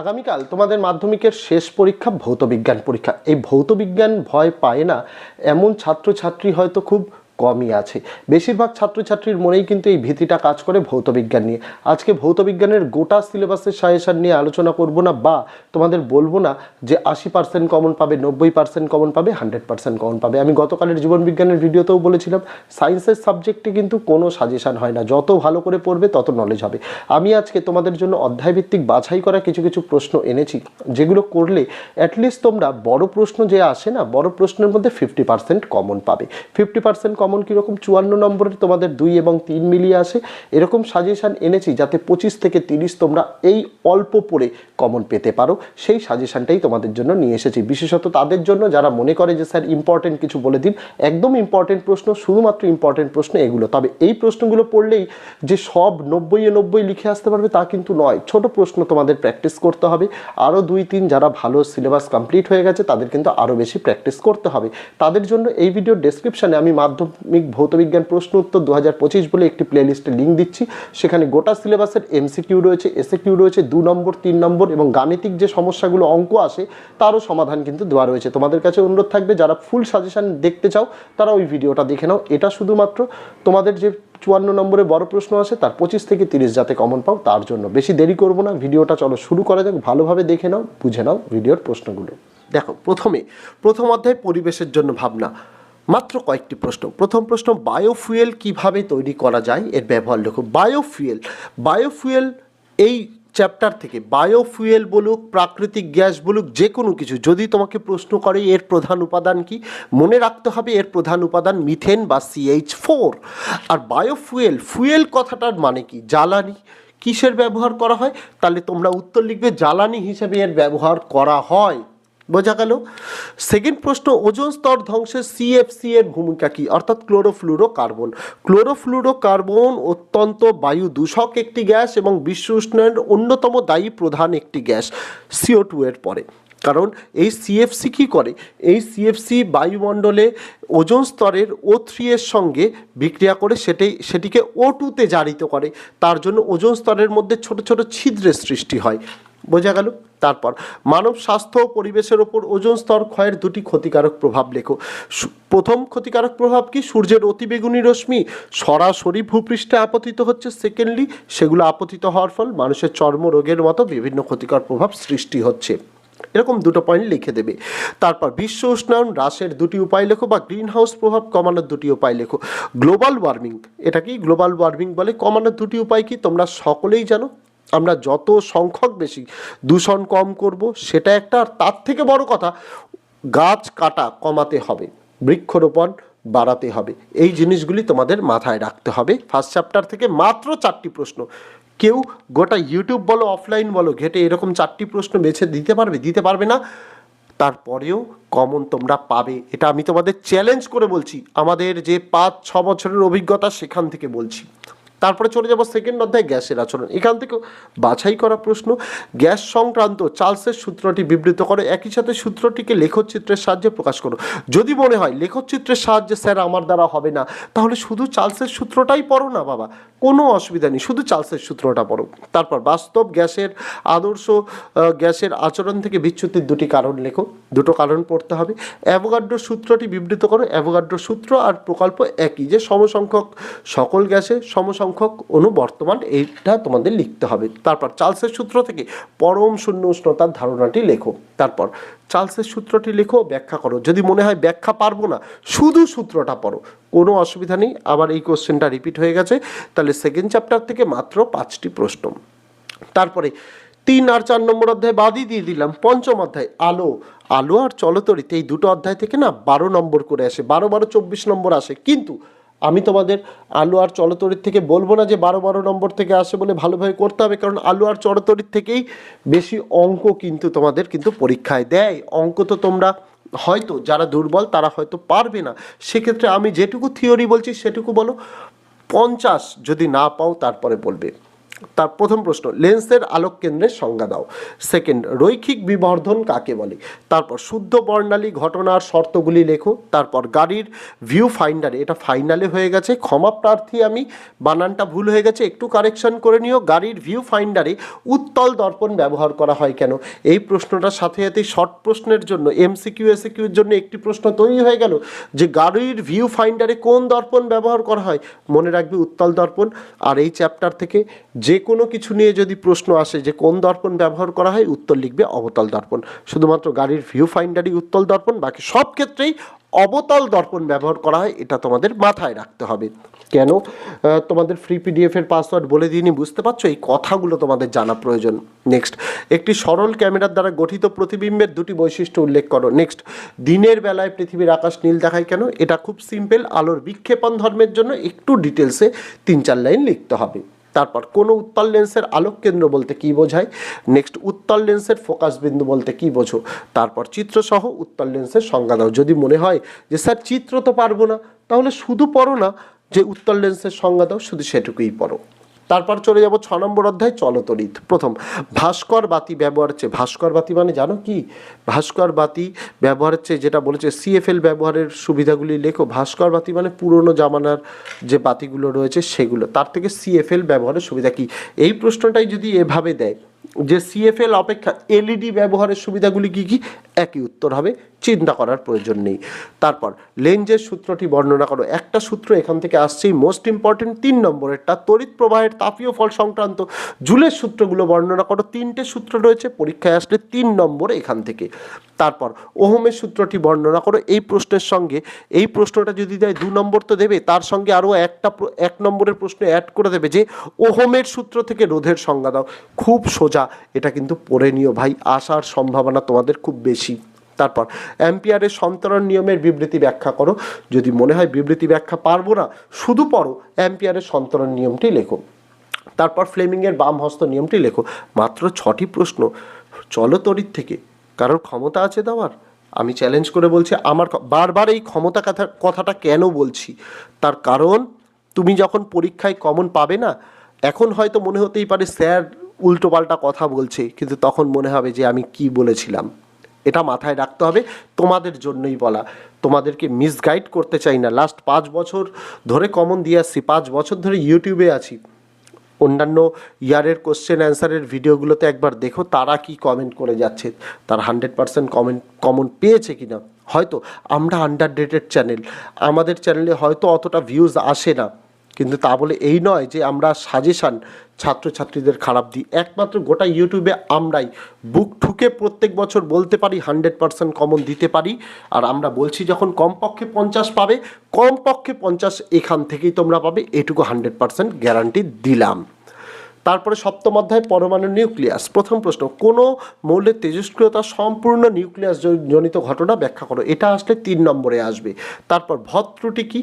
আগামীকাল তোমাদের মাধ্যমিকের শেষ পরীক্ষা ভৌতবিজ্ঞান পরীক্ষা। এই ভৌতবিজ্ঞান ভয় পায় না। এমন ছাত্রছাত্রী হয়তো খুব কমই আছে। বেশিরভাগ ছাত্রছাত্রীর মনেই কিন্তু এই ভীতিটা কাজ করে ভৌতবিজ্ঞান নিয়ে। আজকে ভৌতবিজ্ঞানের গোটা সিলেবাসের সাজেশন নিয়ে আলোচনা করব না বা তোমাদের বলব না যে আশি পার্সেন্ট কমন পাবে, নব্বই পার্সেন্ট কমন পাবে হান্ড্রেড পার্সেন্ট কমন পাবে। আমি গতকালের জীবন বিজ্ঞানের ভিডিওতেও বলেছিলাম সায়েন্সের সাবজেক্টে কিন্তু কোনো সাজেশান হয় না। যত ভালো করে পড়বে তত নলেজ হবে। আমি আজকে তোমাদের জন্য অধ্যায়ভিত্তিক বাছাই করা কিছু কিছু প্রশ্ন এনেছি, যেগুলো করলে অ্যাটলিস্ট তোমরা বড় প্রশ্ন যে আসে না, বড় প্রশ্নের মধ্যে ফিফটি পার্সেন্ট কমন পাবে। ফিফটি পার্সেন্ট কমন কীরকম চুয়ান্ন নম্বরের তোমাদের দুই এবং তিন মিলিয়ে আসে, এরকম সাজেশান এনেছি যাতে পঁচিশ থেকে তিরিশ তোমরা এই অল্প পড়ে কমন পেতে পারো। সেই সাজেশানটাই তোমাদের জন্য নিয়ে এসেছি। বিশেষত তাদের জন্য যারা মনে করে যে, স্যার ইম্পর্টেন্ট কিছু বলে দিন। একদম ইম্পর্টেন্ট প্রশ্ন, শুধুমাত্র ইম্পর্টেন্ট প্রশ্ন এগুলো। তবে এই প্রশ্নগুলো পড়লেই যে সব নব্বইয়ে নব্বই লিখে আসতে পারবে তা কিন্তু নয়। ছোট প্রশ্ন তোমাদের প্র্যাকটিস করতে হবে। আরও দুই, তিন যারা ভালো সিলেবাস কমপ্লিট হয়ে গেছে, তাদের কিন্তু আরও বেশি প্র্যাকটিস করতে হবে। তাদের জন্য এই ভিডিও ডেসক্রিপশানে আমি মাধ্যমিক ভৌতবিজ্ঞান প্রশ্ন উত্তর দু হাজার পঁচিশ বলে একটি প্লেলিস্টে লিঙ্ক দিচ্ছি। সেখানে গোটা সিলেবাসের এমসিকিউ রয়েছে এসএ কিউ রয়েছে, দু নম্বর, তিন নম্বর এবং গাণিতিক যে সমস্যাগুলো অঙ্ক আসে, তারও সমাধান কিন্তু দেওয়া রয়েছে। তোমাদের কাছে অনুরোধ থাকবে, যারা ফুল সাজেশন দেখতে চাও, তারা ওই ভিডিওটা দেখে নাও। এটা শুধুমাত্র তোমাদের যে চুয়ান্ন নম্বরে বড় প্রশ্ন আসে, তার পঁচিশ থেকে তিরিশ যাতে কমন পাও, তার জন্য। বেশি দেরি করব না, ভিডিওটা চলো শুরু করা যাক। ভালোভাবে দেখে নাও, বুঝে নাও ভিডিওর প্রশ্নগুলো। দেখো, প্রথমে, প্রথম অধ্যায় পরিবেশের জন্য ভাবনা। মাত্র কয়েকটি প্রশ্ন। প্রথম প্রশ্ন বায়োফুয়েল কীভাবে তৈরি করা যায়? এর ব্যবহার লেখো। বায়োফুয়েল বায়োফুয়েল এই চ্যাপ্টার থেকে বায়োফুয়েল বলুক, প্রাকৃতিক গ্যাস বলুক, যে কোনো কিছু। যদি তোমাকে প্রশ্ন করে, এর প্রধান উপাদান কি? মনে রাখতে হবে, এর প্রধান উপাদান মিথেন বা সিএইচ ফোর আর বায়োফুয়েল ফুয়েল কথাটার মানে কি? জ্বালানি। কিসের ব্যবহার করা হয়? তাহলে তোমরা উত্তর লিখবে, জ্বালানি হিসেবে এর ব্যবহার করা হয়। বোঝা গেল। সেকেন্ড প্রশ্ন, ওজোন স্তর ধ্বংসে সিএফসি এর ভূমিকা কি? অর্থাৎ ক্লোরোফ্লুরো কার্বন ক্লোরোফ্লুরো কার্বন অত্যন্ত বায়ু দূষক একটি গ্যাস এবং বিশ্ব উষ্ণায়নের অন্যতম দায়ী প্রধান একটি গ্যাস সিও টু এর পরে। কারণ এই সিএফসি কী করে? এই সিএফসি বায়ুমণ্ডলে ওজোন স্তরের ও থ্রি এর সঙ্গে বিক্রিয়া করে সেটাই, সেটিকে ও টুতে জারিত করে। তার জন্য ওজোন স্তরের মধ্যে ছোট ছোট ছিদ্রের সৃষ্টি হয়। বোঝা গেল। তারপর, মানব স্বাস্থ্য ও পরিবেশের ওপর ওজন স্তর ক্ষয়ের দুটি ক্ষতিকারক প্রভাব লেখো। প্রথম ক্ষতিকারক প্রভাব কি? সূর্যের অতিবেগুনি রশ্মি সরাসরি ভূপৃষ্ঠে আপতিত হচ্ছে সেকেন্ডলি সেগুলো আপতিত হওয়ার ফল মানুষের চর্ম রোগের মতো বিভিন্ন ক্ষতিকর প্রভাব সৃষ্টি হচ্ছে। এরকম দুটো পয়েন্ট লিখে দেবে। তারপর, বিশ্ব উষ্ণায়ন হ্রাসের দুটি উপায় লেখো বা গ্রিন হাউস প্রভাব কমানোর দুটি উপায় লেখো। গ্লোবাল ওয়ার্মিং এটা কি? গ্লোবাল ওয়ার্মিং বলে কমানোর দুটি উপায় কি? তোমরা সকলেই জানো। আমরা যত সংখ্যক বেশি দূষণ কম করব, সেটা একটা আর তার থেকে বড় কথা, গাছ কাটা কমাতে হবে, বৃক্ষরোপণ বাড়াতে হবে। এই জিনিসগুলি তোমাদের মাথায় রাখতে হবে। ফার্স্ট চ্যাপ্টার থেকে মাত্র চারটি প্রশ্ন। কেউ গোটা ইউটিউব বলো অফলাইন বলো, ঘেটে এরকম চারটি প্রশ্ন বেছে দিতে পারবে দিতে পারবে না। তারপরেও কমন তোমরা পাবে। এটা আমি তোমাদের চ্যালেঞ্জ করে বলছি। আমাদের যে পাঁচ, ছ বছরের অভিজ্ঞতা সেখান থেকে বলছি। তারপরে চলে যাব সেকেন্ড অধ্যায় গ্যাসের আচরণ। এখান থেকে বাছাই করা প্রশ্ন, গ্যাস সংক্রান্ত চার্লসের সূত্রটি বিবৃত করো, একই সাথে সূত্রটিকে লেখচিত্রের সাহায্যে প্রকাশ করো। যদি মনে হয় লেখচিত্রের সাহায্যে, স্যার, আমার দ্বারা হবে না, তাহলে শুধু চার্লসের সূত্রটাই পড়ো না, বাবা। কোনো অসুবিধা নেই, শুধু চার্লসের সূত্রটা পড়ো। তারপর বাস্তব গ্যাসের আদর্শ গ্যাসের আচরণ থেকে বিচ্যুতির দুটি কারণ লেখো। দুটো কারণ পড়তে হবে। অ্যাভোগাড্রো সূত্রটি বিবৃত করো। অ্যাভোগাড্রো সূত্র আর প্রকল্প একই যে সমসংখ্যক সকল গ্যাসে সমসংখ্যক অণু বর্তমান এইটা তোমাদের লিখতে হবে। তারপর চার্লসের সূত্র থেকে পরম শূন্য উষ্ণতার ধারণাটি লেখো। তারপর চার্লসের সূত্রটি লেখো, ব্যাখ্যা করো। যদি মনে হয় ব্যাখ্যা পারব না, শুধু সূত্রটা পড়ো। কোনো অসুবিধা নেই, আবার এই কোশ্চেনটা রিপিট হয়ে গেছে। তাহলে সেকেন্ড চ্যাপ্টার থেকে মাত্র পাঁচটি প্রশ্ন। তারপরে তিন আর চার নম্বর অধ্যায় বাদই দিয়ে দিলাম, পঞ্চম অধ্যায় আলো। আলো আর চলতরিতে, এই দুটো অধ্যায় থেকে না বারো নম্বর করে আসে, বারো বারো চব্বিশ নম্বর আসে। কিন্তু আমি তোমাদের আলু আর চলতরির থেকে বলব না যে বারো বারো নম্বর থেকে আসে বলে ভালোভাবে করতে হবে, কারণ আলু আর চলতরির থেকেই বেশি অঙ্ক কিন্তু তোমাদের কিন্তু পরীক্ষায় দেয়। অঙ্ক তো তোমরা হয়তো যারা দুর্বল তারা হয়তো পারবে না। সেক্ষেত্রে আমি যেটুকু থিওরি বলছি সেটুকু বলো, পঞ্চাশ যদি না পাও তারপরে বলবে। তার প্রথম প্রশ্ন, লেন্সের আলোক কেন্দ্রের সংজ্ঞা দাও। সেকেন্ড রৈখিক বিবর্ধন কাকে বলে? তারপর, শুদ্ধ বর্ণালী ঘটনার শর্তগুলি লেখো। তারপর, গাড়ির ভিউ ফাইন্ডারে এটা ফাইনালে হয়ে গেছে। ক্ষমা প্রার্থী আমি, বানানটা ভুল হয়ে গেছে, একটু কারেকশন করে নিও। গাড়ির ভিউ ফাইন্ডারে উত্তল দর্পণ ব্যবহার করা হয় কেন? এই প্রশ্নটার সাথে সাথে শর্ট প্রশ্নের জন্য এমসিকিউ এসিকিউর জন্য একটি প্রশ্ন তৈরি হয়ে গেল যে, গাড়ির ভিউ ফাইন্ডারে কোন দর্পণ ব্যবহার করা হয়? মনে রাখবে উত্তল দর্পণ। আর এই চ্যাপ্টার থেকে যে কোনো কিছু নিয়ে যদি প্রশ্ন আসে যে কোন দর্পণ ব্যবহার করা হয়, উত্তর লিখবে অবতল দর্পণ। শুধুমাত্র গাড়ির ভিউ ফাইন্ডারই উত্তল দর্পণ, বাকি সব ক্ষেত্রেই অবতল দর্পণ ব্যবহার করা হয়, এটা তোমাদের মাথায় রাখতে হবে। কেন? তোমাদের ফ্রি পিডিএফ এর পাসওয়ার্ড বলে দিইনি, বুঝতে পারছ? এই কথাগুলো তোমাদের জানা প্রয়োজন। নেক্সট একটি সরল ক্যামেরার দ্বারা গঠিত প্রতিবিম্বের দুটি বৈশিষ্ট্য উল্লেখ করো। নেক্সট দিনের বেলায় পৃথিবীর আকাশ নীল দেখায় কেন? এটা খুব সিম্পল আলোর বিক্ষেপণ ধর্মের জন্য একটু ডিটেলসে তিন চার লাইন লিখতে হবে। তারপর কোনো উত্তল লেন্সের আলোক কেন্দ্র বলতে কি বোঝায়? নেক্সট উত্তল লেন্সের ফোকাস বিন্দু বলতে কি বোঝো? তারপর চিত্রসহ উত্তল লেন্সের সংজ্ঞা দাও। যদি মনে হয় যে, স্যার, চিত্র তো পারব না, তাহলে শুধু পড়ো না, যে উত্তল লেন্সের সংজ্ঞা দাও, শুধু সেটুকুই পড়ো। তারপর চলে যাব ছ নম্বর অধ্যায়, চলতরিত। প্রথম, ভাস্কর বাতি ব্যবহার হচ্ছে ভাস্কর বাতি মানে জানো কি? ভাস্কর বাতি ব্যবহার হচ্ছে যেটা বলেছে সিএফএল ব্যবহারের সুবিধাগুলি লেখো, ভাস্কর বাতি মানে পুরনো জামানার যে বাতিগুলো রয়েছে সেগুলো। তার থেকে সিএফএল ব্যবহারের সুবিধা কি? এই প্রশ্নটাই যদি এভাবে দেয় যে সিএফএল অপেক্ষা এলইডি ব্যবহারের সুবিধাগুলি কি কি? একই উত্তর হবে, চিন্তা করার প্রয়োজন নেই। তারপর লেন্সের সূত্রটি বর্ণনা করো। একটা সূত্র এখান থেকে আসছেই মোস্ট ইম্পর্টেন্ট তিন নম্বরেরটা, তড়িৎ প্রবাহের তাপীয় ফল সংক্রান্ত। জুলের সূত্রগুলো বর্ণনা করো। তিনটে সূত্র রয়েছে, পরীক্ষায় আসলে তিন নম্বর এখান থেকে। তারপর ওহমের সূত্রটি বর্ণনা করো, এই প্রশ্নের সঙ্গে, এই প্রশ্নটা যদি দেয় দু নম্বর তো দেবে, তার সঙ্গে আরও একটা এক নম্বরের প্রশ্ন অ্যাড করে দেবে যে, ওহমের সূত্র থেকে রোধের সংজ্ঞা দাও। খুব সোজা, এটা কিন্তু পড়ে নিও ভাই, আসার সম্ভাবনা তোমাদের খুব বেশি। তারপর, অ্যাম্পিয়ারের সন্তরণ নিয়মের বিবৃতি ব্যাখ্যা করো। যদি মনে হয় বিবৃতি ব্যাখ্যা পারব না, শুধু পড়ো অ্যাম্পিয়ারের সন্তরণ নিয়মটি লেখো। তারপর ফ্লেমিংয়ের বাম হস্ত নিয়মটি লেখো। মাত্র ছটি প্রশ্ন, চলো তড়িৎ থেকে। কারোর ক্ষমতা আছে দেওয়ার আমি চ্যালেঞ্জ করে বলছি, আমার বারবার এই ক্ষমতা কথা, কথাটা কেন বলছি? তার কারণ, তুমি যখন পরীক্ষায় কমন পাবে না, এখন হয়তো মনে হতেই পারে স্যার উল্টোপাল্টা কথা বলছে, কিন্তু তখন মনে হবে যে আমি কি বলেছিলাম। এটা মাথায় রাখতে হবে, তোমাদের জন্যই বলা। তোমাদেরকে মিসগাইড করতে চাই না। লাস্ট পাঁচ বছর ধরে কমন দিয়ে আসছি, পাঁচ বছর ধরে ইউটিউবে আছি। অন্যান্য ইয়ারের কোশ্চেন অ্যান্সারের ভিডিওগুলোতে একবার দেখো, তারা কি কমেন্ট করে যাচ্ছে, তার হান্ড্রেড পার্সেন্ট কমেন্ট কমন পেয়েছে কি না হয়তো আমরা আন্ডার চ্যানেল আমাদের চ্যানেলে হয়তো অতটা ভিউজ আসে না। কিন্তু তা বলে এই নয় যে আমরা সাজেশান ছাত্রছাত্রীদের খারাপ দিই। একমাত্র গোটা ইউটিউবে আমরাই বুক ঠুকে প্রত্যেক বছর বলতে পারি হান্ড্রেড পার্সেন্ট কমন দিতে পারি। আর আমরা বলছি যখন কমপক্ষে পঞ্চাশ পাবে, কমপক্ষে পঞ্চাশ এখান থেকেই তোমরা পাবে। এটুকু হান্ড্রেড পার্সেন্ট গ্যারান্টি দিলাম। তারপরে সপ্তম অধ্যায়, পরমাণু নিউক্লিয়াস প্রথম প্রশ্ন, কোনো মৌলের তেজস্ক্রিয়তা সম্পূর্ণ নিউক্লিয়াস জনিত ঘটনা ব্যাখ্যা করো। এটা আসলে তিন নম্বরে আসবে। তারপর ভদ ত্রুটি কি?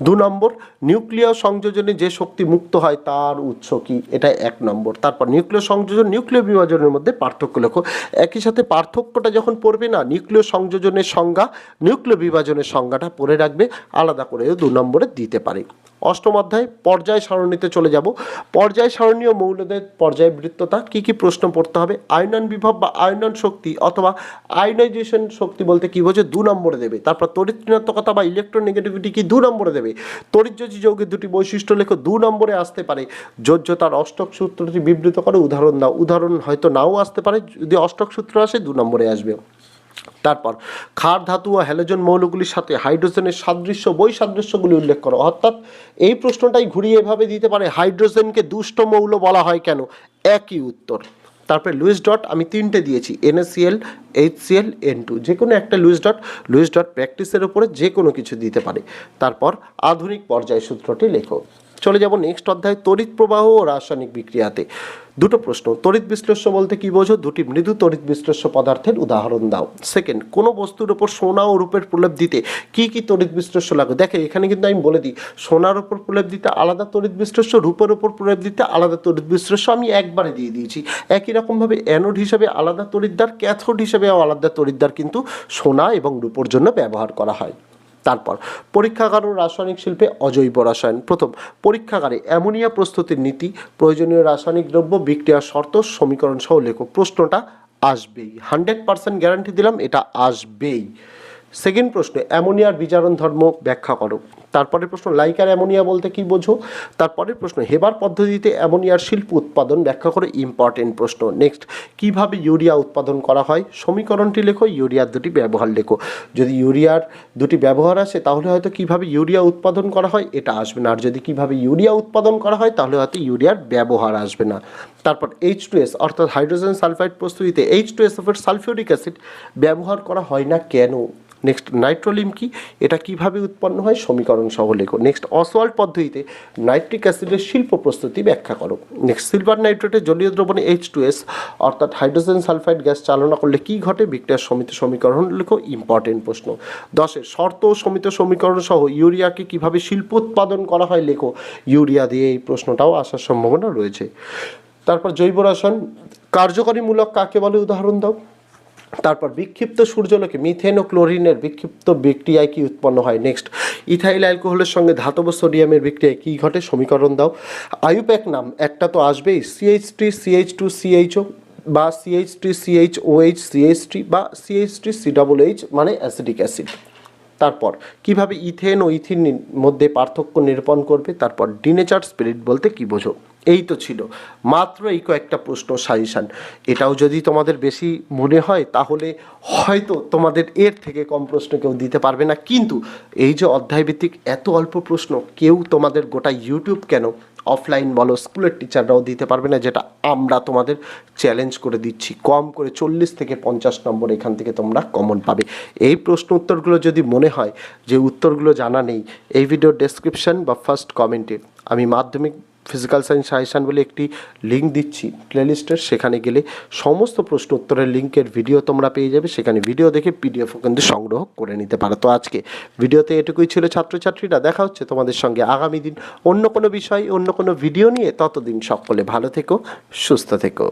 দু নম্বর, নিউক্লিয় সংযোজনে যে শক্তি মুক্ত হয় তার উৎস কি? এটা এক নম্বর। তারপর, নিউক্লিয় সংযোজন, নিউক্লিয় বিভাজনের মধ্যে পার্থক্য লেখো। একই সাথে পার্থক্যটা যখন পড়বে না, নিউক্লিয় সংযোজনের সংজ্ঞা, নিউক্লিয় বিভাজনের সংজ্ঞাটা পড়ে রাখবে, আলাদা করেও দু নম্বরে দিতে পারে। অষ্টম অধ্যায়, পর্যায় সারণীতে চলে যাব। পর্যায় সারণীয় মৌলদের পর্যায় বৃত্ততা, কি কি প্রশ্ন পড়তে হবে? আয়নন বিভব বা আয়নন শক্তি অথবা আয়নাইজেশন শক্তি বলতে কি বোঝে দু নম্বরে দেবে। তারপর তড়িৎ ঋণাত্মকতা বা ইলেকট্রোনেগেটিভিটি কি দু নম্বরে দেবে? তড়িৎযোজী যৌগের দুটি বৈশিষ্ট্য লেখো, দু নম্বরে আসতে পারে। যোজ্যতার অষ্টক সূত্রটি বিবৃত করে, উদাহরণ দাও উদাহরণ হয়তো নাও আসতে পারে, যদি অষ্টক সূত্র আসে, দু নম্বরে আসবে। তারপর ক্ষার ধাতু ও হ্যালোজেন মৌলগুলির সাথে হাইড্রোজেনের সাদৃশ্য, বৈসাদৃশ্যগুলি উল্লেখ করো। অর্থাৎ এই প্রশ্নটাই ঘুরিয়ে এভাবে দিতে পারে, হাইড্রোজেনকে দুষ্ট মৌল বলা হয় কেন? একই উত্তর। তারপরে লুইস ডট, আমি তিনটে দিয়েছি এনএসিএল এইচসিএল এন টু যে কোনো একটা লুইস ডট লুইস ডট প্র্যাকটিসের উপরে যে কোনো কিছু দিতে পারে। তারপর আধুনিক পর্যায় সূত্রটি লেখো। চলে যাব নেক্সট অধ্যায়, তড়িৎ প্রবাহ ও রাসায়নিক বিক্রিয়াতে। দুটো প্রশ্ন, তড়িৎ বিশ্লেষ্য বলতে কি বোঝো? দুটি মৃদু তড়িৎ বিশ্লেষ্য পদার্থের উদাহরণ দাও। সেকেন্ড কোনো বস্তুর উপর সোনা ও রূপের প্রলেপ দিতে কি কি তড়িৎ বিশ্লেষ্য লাগে? দেখে, এখানে কিন্তু আমি বলে দিই, সোনার উপর প্রলেপ দিতে আলাদা তড়িৎ বিশ্লেষ্য, রূপের উপর প্রলেপ দিতে আলাদা তড়িৎ বিশ্লেষ্য। আমি একবারে দিয়ে দিয়েছি। একই রকমভাবে অ্যানোড হিসাবে আলাদা তড়িৎদ্বার ক্যাথোড হিসাবে আলাদা তড়িৎদ্বার কিন্তু সোনা এবং রূপোর জন্য ব্যবহার করা হয়। তারপর, পরীক্ষাগার ও রাসায়নিক শিল্পে অজৈব রসায়ন। প্রথম, পরীক্ষাগারে অ্যামোনিয়া প্রস্তুতির নীতি, প্রয়োজনীয় রাসায়নিক দ্রব্য বিক্রিয়ার শর্ত, সমীকরণ সহ লেখক প্রশ্নটা আসবেই। হান্ড্রেড পার্সেন্ট গ্যারান্টি দিলাম, এটা আসবেই। সেকেন্ড প্রশ্ন, অ্যামোনিয়ার বিচারণ ধর্ম ব্যাখ্যা করো। তারপরের প্রশ্ন, লাইকার অ্যামোনিয়া বলতে কি বোঝো? তারপরের প্রশ্ন, হেবার পদ্ধতিতে অ্যামোনিয়ার শিল্প উৎপাদন ব্যাখ্যা করে, ইম্পর্টেন্ট প্রশ্ন। নেক্সট, কীভাবে ইউরিয়া উৎপাদন করা হয়? সমীকরণটি লেখো, ইউরিয়ার দুটি ব্যবহার লেখো। যদি ইউরিয়ার দুটি ব্যবহার আসে, তাহলে হয়তো কীভাবে ইউরিয়া উৎপাদন করা হয়, এটা আসবে না। আর যদি কীভাবে ইউরিয়া উৎপাদন করা হয়, তাহলে হয়তো ইউরিয়ার ব্যবহার আসবে না। তারপর এইচ টু এস অর্থাৎ হাইড্রোজেন সালফাইড প্রস্তুতিতে এইচ টু এস এর সালফিউরিক অ্যাসিড ব্যবহার করা হয় না কেন? নেক্সট নাইট্রোলিম কি? এটা কীভাবে উৎপন্ন হয়? সমীকরণ সহ লেখো। নেক্সট অসওয়াল্ড পদ্ধতিতে নাইট্রিক অ্যাসিডের শিল্প প্রস্তুতি ব্যাখ্যা করো। নেক্সট সিলভার নাইট্রেটের জলীয় দ্রবণে এইচ টু এস অর্থাৎ হাইড্রোজেন সালফাইড গ্যাস চালনা করলে কি ঘটে? বিক্রিয়ার সমিত সমীকরণ লেখো ইম্পর্টেন্ট প্রশ্ন। দশে, শর্ত সমিত সমীকরণ সহ ইউরিয়াকে কীভাবে শিল্প উৎপাদন করা হয় লেখো। ইউরিয়া দিয়ে এই প্রশ্নটাও আসার সম্ভাবনা রয়েছে। তারপর জৈব রসায়ন, কার্যকরীমূলক কাকে বলে? উদাহরণ দাও। তারপর বিক্ষিপ্ত সূর্যলোকে মিথেন ও ক্লোরিনের বিক্ষিপ্ত বিক্রিয়ায় কি উৎপন্ন হয়? নেক্সট ইথাইল অ্যালকোহলের সঙ্গে ধাতব সোডিয়ামের বিক্রিয়ায় কি ঘটে? সমীকরণ দাও। আয়ুপ্যাক নাম, একটা তো আসবেই CH three CH two CHO বা CH three CH OH CH three বা CH three C double H মানে অ্যাসিডিক অ্যাসিড তারপর কীভাবে ইথেন ও ইথিন মধ্যে পার্থক্য নিরূপণ করবে? তারপর ডিনেচার স্পিরিট বলতে কি বোঝো? এই তো ছিল। মাত্র এই কয়েকটা প্রশ্ন, সাজেশান। এটাও যদি তোমাদের বেশি মনে হয়, তাহলে হয়তো তোমাদের এর থেকে কম প্রশ্ন কেউ দিতে পারবে না। কিন্তু এই যে অধ্যায়ভিত্তিক এত অল্প প্রশ্ন, কেউ তোমাদের গোটা ইউটিউব কেন অফলাইন বলো স্কুলের টিচাররাও দিতে পারবে না, যেটা আমরা তোমাদের চ্যালেঞ্জ করে দিচ্ছি। কম করে চল্লিশ থেকে পঞ্চাশ নম্বর এখান থেকে তোমরা কমন পাবে। এই প্রশ্ন উত্তরগুলো যদি মনে হয়, যে উত্তরগুলো জানা নেই, এই ভিডিও ডেসক্রিপশন বা ফার্স্ট কমেন্টে আমি মাধ্যমিক ফিজিক্যাল সায়েন্স সাজেশান বলে একটি লিঙ্ক দিচ্ছি প্লেলিস্টের সেখানে গেলে সমস্ত প্রশ্ন উত্তরের লিঙ্কের ভিডিও তোমরা পেয়ে যাবে, সেখানে ভিডিও দেখে পিডিএফও কিন্তু সংগ্রহ করে নিতে পারো। তো আজকে ভিডিওতে এটুকুই ছিল ছাত্রছাত্রীরা, দেখা হচ্ছে তোমাদের সঙ্গে আগামী দিন অন্য কোনো বিষয়, অন্য কোনো ভিডিও নিয়ে। ততদিন সকলে ভালো থেকো, সুস্থ থেকো।